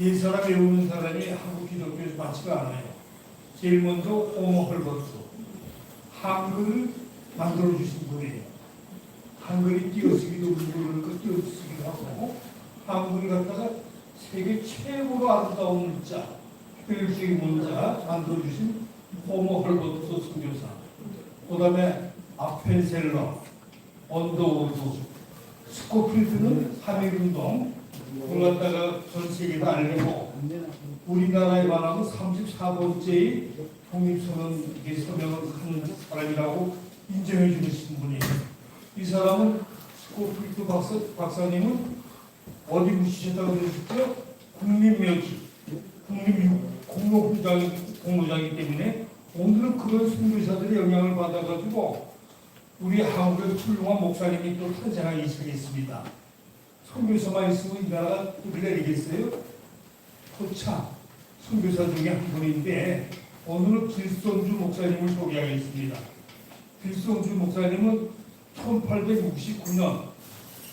이 사람 외우는 사람이 한국 기독교에서 많지가 않아요. 제일 먼저 호모 헐버트 한글을 만들어 주신 분이에요. 한글이 띄어쓰기도 모르는 거 띄어쓰기도 하고 한글을 갖다가 세계 최고로 아름다운 문자, 효율적인 문자 만들어 주신 호모 헐버트 선교사. 그다음에 아펜셀러, 언더우드, 스코필드는 한일운동 그걸 갖다가 전 세계에 다 알리고 우리나라에 말하면 34번째의 독립선언 서명을 하는 사람이라고 인정해 주신 분이에요. 이 사람은 스코필드 박사, 박사님은 어디 묻히셨다고 그러셨죠? 국립묘지, 국립 공무부장 공무장이기 때문에 오늘은 그런 선교사들의 영향을 받아가지고 우리 한국의 훌륭한 목사님이 또 탄생하기 시작했습니다. 선교사만 있으면 이 나라가 또 기다리겠어요? 토차 선교사 중에 한 분인데 오늘은 길손주 목사님을 소개하겠습니다. 길손주 목사님은 1869년,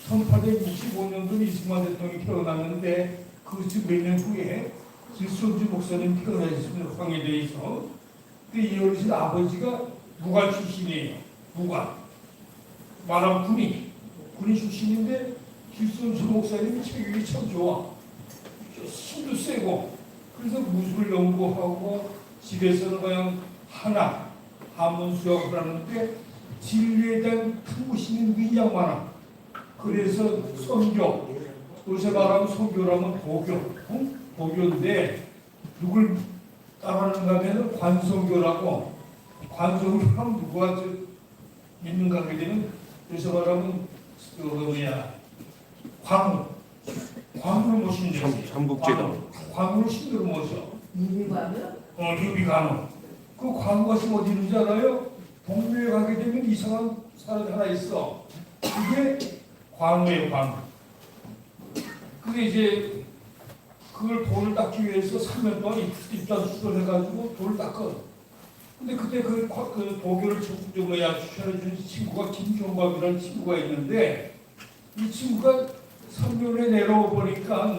1865년도 이승만 대통령이 태어났는데 그몇년 후에 길손주 목사님 태어나셨습니다. 황해도에서. 근데 이 어르신 아버지가 무관 출신이에요. 무관. 말하면 군인. 군인 출신인데 길손주 목사님이 체격이 참 좋아. 힘도 세고. 그래서 무술 연구하고 집에서는 그냥 하나, 한문 수학을 하는데 진리에 대한 푸시는 위장 많아. 그래서 선교, 요새 말하면 선교라면 도교, 응? 도교인데 누굴 따르는가 하면 관성교라고 누가 저 믿는가 하게 되면 요새 말하면 그 뭐야 광우. 광우를 모시는 참- 데지 참국제다. 광우를 신으로 모셔. 유비가면 어 유비간호 그 광우가 지금 어디 있는지 알아요? 동묘에 가게 되면 이상한 사람이 하나 있어. 그게 광우예요 광우. 그게 이제 그걸 돌을 닦기 위해서 3년 동안 입- 입단 수술을 해가지고 돌을 닦어. 근데 그때 그, 과- 그 도교를 적극적으로 뭐야 추천해주는 친구가 김종박이라는 친구가 있는데 이 친구가 3년에 내려와 보니까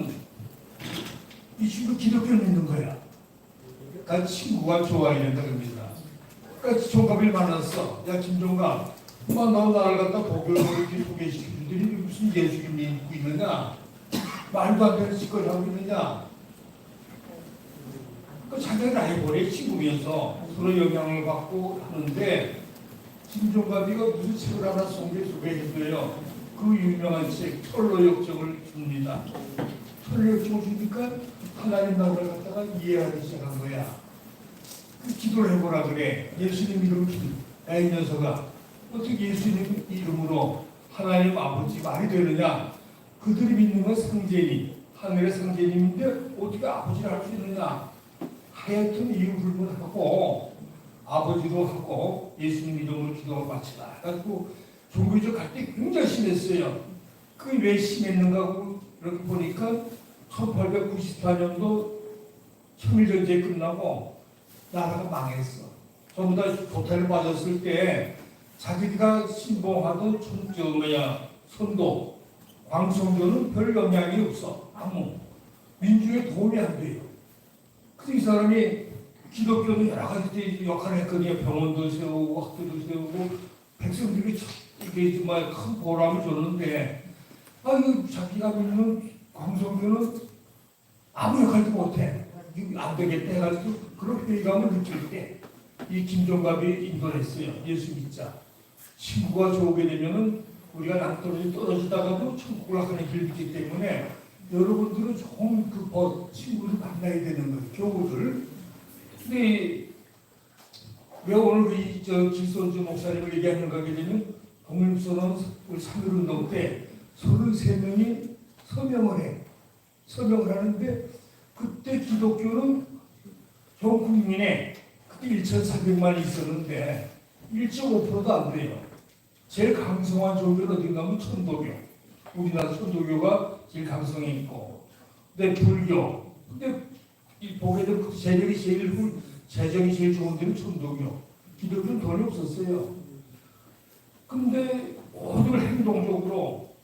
이 친구 기독교를 믿는 거야. 그러니까 친구가 좋아야 된다 겁니다. 그러니까 종갑을 만났어. 야 김종갑, 엄마 너 나를 갖다 도교를 이렇게 소개시켜주더니 무슨 예수를 믿고 있느냐? 말도 안 되는 짓거리 하고 있느냐? 그 자기가 라이벌의 친구면서 서로 영향을 받고 하는데 김종갑이가 무슨 책을 하나 소개 소개해줘요. 그 유명한 책 철로 역정을 줍니다. 철로 주니까 하나님 나라를 갖다가 이해하기 시작한 거야. 그 기도를 해보라 그래. 예수님 이름. 야이 녀석아 어떻게 예수님 이름으로 하나님 아버지 말이 되느냐? 그들이 믿는 건 상제님, 하늘의 상제님인데 어떻게 아버지를 할 수 있느냐? 하여튼 이유 불문하고 아버지도 하고 예수님 이름으로 기도를 마치라. 그래갖고 종교적 갈등이 굉장히 심했어요. 그게 왜 심했는가 하고 이렇게 보니까 1894년도 청일전쟁이 끝나고 나라가 망했어. 전부 다 도태를 맞았을 때 자기가 신봉하던 천, 저 뭐야 선도 광성교는 별 영향이 없어. 아무 민주에 도움이 안 돼요. 그래서 이 사람이 기독교는 여러 가지 역할을 했거든요. 병원도 세우고 학교도 세우고 백성들이 참 이게 정말 큰 보람을 줬는데 아유 자기가 믿는 광성교는 아무 역할도 못해. 안 되겠다 해가지고 그런 회의감을 느낄 때 이 김종갑이 인도했어요. 예수 믿자. 친구가 좋게 되면은 우리가 낭떠러지 떨어지다가도 천국을 가는 길이기 때문에 여러분들은 좋은 그 버- 친구를 만나야 되는 거예요. 교우들. 근데 왜 오늘 이저 길손주 목사님을 얘기하는가 하게 되면 독립선언 3.1운동 때 33명이 서명을 해. 서명을 하는데 그때 기독교는 전 국민에 그때 1,400만이 있었는데 1.5%도 안 돼요. 제일 강성한 종교는 어딘가 하면 천도교. 우리나라 천도교가 제일 강성이 있고. 근데 불교. 근데 이 보게 되면 그 재력이 제일 훌, 재정이 제일 좋은 데는 천도교. 기독교는 돈이 없었어요. 근데 모두를 행동적으로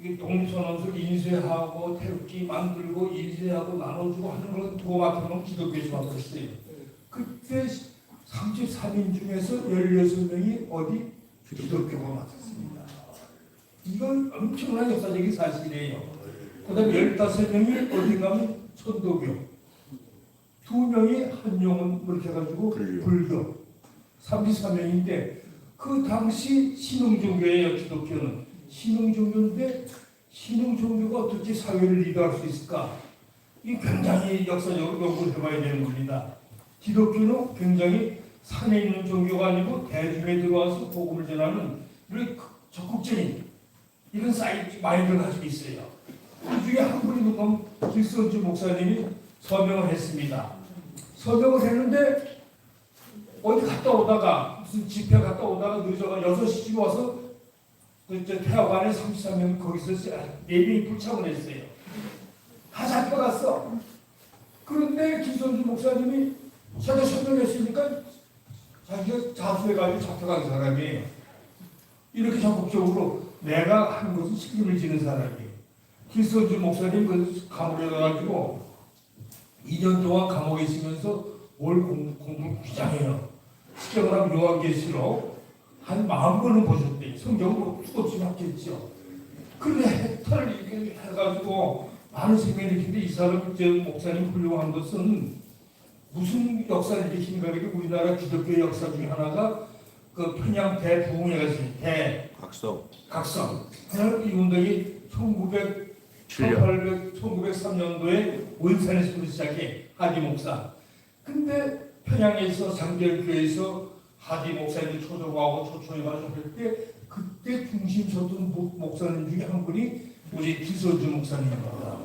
이 독립선언서 인쇄하고 태극기 만들고 인쇄하고 나눠주고 하는 걸 도맡은 건 기독교에서 맡았어요. 그때 33인 중에서 16명이 어디 기독교가 맡았습니다. 이건 엄청난 역사적인 사실이에요. 그 다음에 15명이 어디 가면 천도교, 두 명이 한용은 그렇게 해가지고 불교. 불교, 33명인데 그 당시 신흥종교예요 기독교는 신흥종교인데 신흥종교가 어떻게 사회를 리드할 수 있을까? 이 굉장히 역사적으로 연구를 해봐야 되는 겁니다. 기독교는 굉장히 산에 있는 종교가 아니고 대중에 들어와서 복음을 전하는 적극적인 이런 사이즈 마인드를 가지고 있어요. 그 중에 한 분이 누가 길선주 목사님이 서명을 했습니다. 서명을 했는데 어디 갔다 오다가 무슨 집회 갔다 오다가 늦어가 6시쯤 와서 그저 태화관에 33명 거기서 4명이 불참을 했어요. 다 잡혀갔어. 그런데 김선주 목사님이 자기가 서명했으니까 자기가 자수해가지고 잡혀간 사람이에요. 이렇게 적극적으로 내가 하는 것은 책임을 지는 사람이에요. 김선주 목사님 그 감옥에 가가지고 2년 동안 감옥에 있으면서 뭘 공, 공부를 귀장해요. 시경을 요한계시록 한 마흔 번은 보셨대. 성경을 뭐 수없이 봤겠죠. 그런데 해탈을 이렇게 해가지고 많은 생명을 일으키는데 이 사람, 저 목사님 훌륭한 것은 무슨 역사를 일으키는가 하면 우리나라 기독교 역사 중에 하나가 그 평양 대부흥회가 있어요. 대 각성 각성. 이 운동이 1900 7년 1800, 1903년도에 원산에서 시작해 하디 목사. 근데 평양에서 장결교에서 하디 목사님들 초조하고 초초해가지고 할때 그때 중심 섰던 목- 목사님 중에 한 분이 우리 기소주 목사님입니다.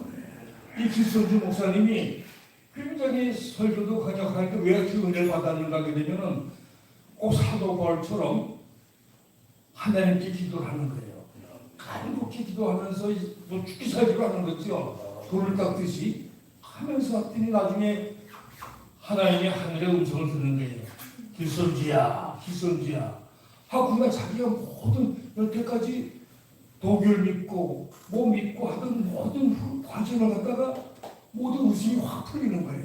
이 기소주 목사님이 굉장히 설교도 강력하니까 왜 그 은혜를 받았는가 하게 되면은 꼭 사도 바울처럼 하나님께 기도를 하는 거예요. 간곡히 기도하면서 뭐 죽기 살기로 하는 거죠. 돌을 닦듯이 하면서 왔더니 나중에 하나님이 하늘의 음성을 듣는 거예요. 길선지야. 하고 그냥 자기가 모든 여태까지 독일 믿고 뭐 믿고 하던 모든 후- 과정을 갖다가 모든 웃음이 확 풀리는 거예요.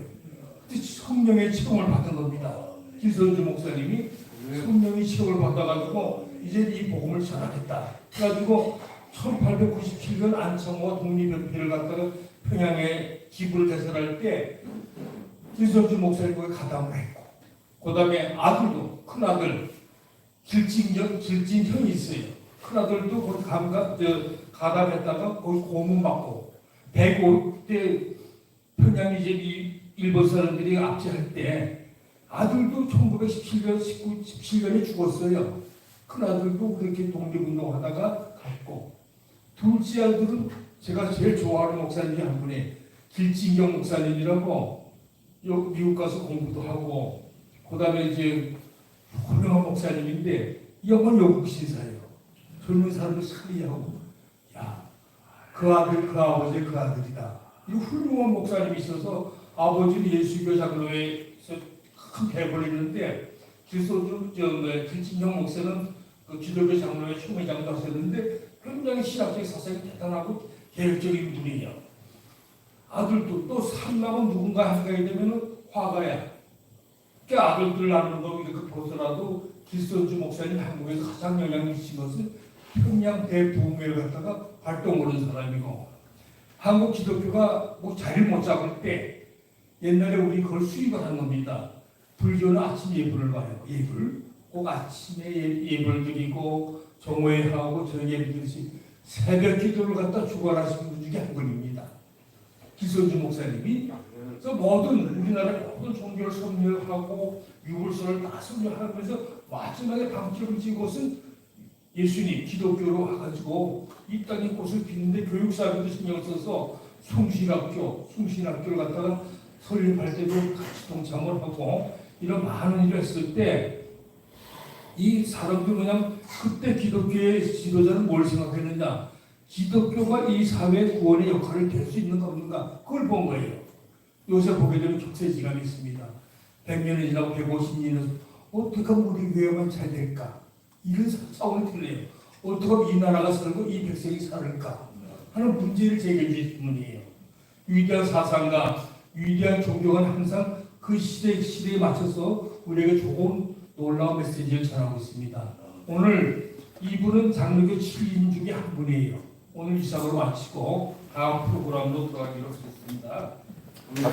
성령의 치동을 받은 겁니다. 길선주 목사님이 성령의 치동을 받아가지고 이제 이 복음을 전하겠다. 그래가지고 1897년 안창호가 독립협회를 갖다가 평양에 기부를 개설할 때 김선주 목사님 거기 가담을 했고 그 다음에 아들도 큰아들 길진형, 길진형이 있어요. 큰아들도 거기 감가, 저, 가담했다가 거기 고문 받고 105대 평양 이제 이 일본 사람들이 압제할 때 아들도 1917년, 19, 17년에 죽었어요. 큰아들도 그렇게 독립운동 하다가 갔고 둘째 아들은 제가 제일 좋아하는 목사님이 한 분이 길진경 목사님이라고 요 미국 가서 공부도 하고 그 다음에 이제 훌륭한 목사님인데 이 양반 영국 신사예요. 젊은 사람을 살리하고 야 그 아들 그 아버지 그 아들이다. 이 훌륭한 목사님이 있어서 아버지는 예수교 장로회에서 큰 대벌을 했는데 저 뭐야, 길진경 목사는 그 기독교 장로회 총회장도 하셨는데 굉장히 신학적 사상이 대단하고 계획적인 분이에요. 아들도 또 삼남은 누군가 하게 되면은 화가야. 그 아들들 낳는 거 이렇게 보더라도 길선주 목사님 한국에서 가장 영향 미친 것은 평양 대부흥회를 갖다가 활동을 하는 사람이고 한국 기독교가 뭐 자리를 못 잡을 때 옛날에 우리 그걸 수입을 한 겁니다. 불교는 아침 예불을 봐요. 예불. 꼭 아침에 예- 예불 드리고 정오회하고 저녁 예불 드리시 새벽 기도를 갖다 주관하시는 분 중에 한 분입니다. 기선주 목사님이 그래서 모든 우리나라의 모든 종교를 섭렵하고 유물선을 다 섭렵하면서 마지막에 방점을 찍은 것은 예수님 기독교로 와가지고 이 땅의 꽃을 피는데 교육사비도 신경 써서 숭신학교, 숭신학교를 갖다가 설립할 때도 같이 동참을 하고 이런 많은 일을 했을 때 이 사람들 그냥 그때 기독교의 지도자는 뭘 생각했느냐 기독교가 이 사회 구원의 역할을 될 수 있는가 없는가 그걸 본 거예요. 요새 보게 되면 족쇄지감이 있습니다. 100년이 지나고 150년이 어떻게 우리 외화만 잘 될까? 이런 싸움이 들려요. 어떻게 이 나라가 살고 이 백성이 살까 하는 문제를 제기해 주신 분이에요. 위대한 사상가, 위대한 종교가 항상 그 시대, 시대에 맞춰서 우리에게 조금 놀라운 메시지를 전하고 있습니다. 오늘 이분은 장로교 7인 중에 한 분이에요. 오늘 시작으로 마치고 다음 프로그램으로 돌아가기로 했습니다. 오늘은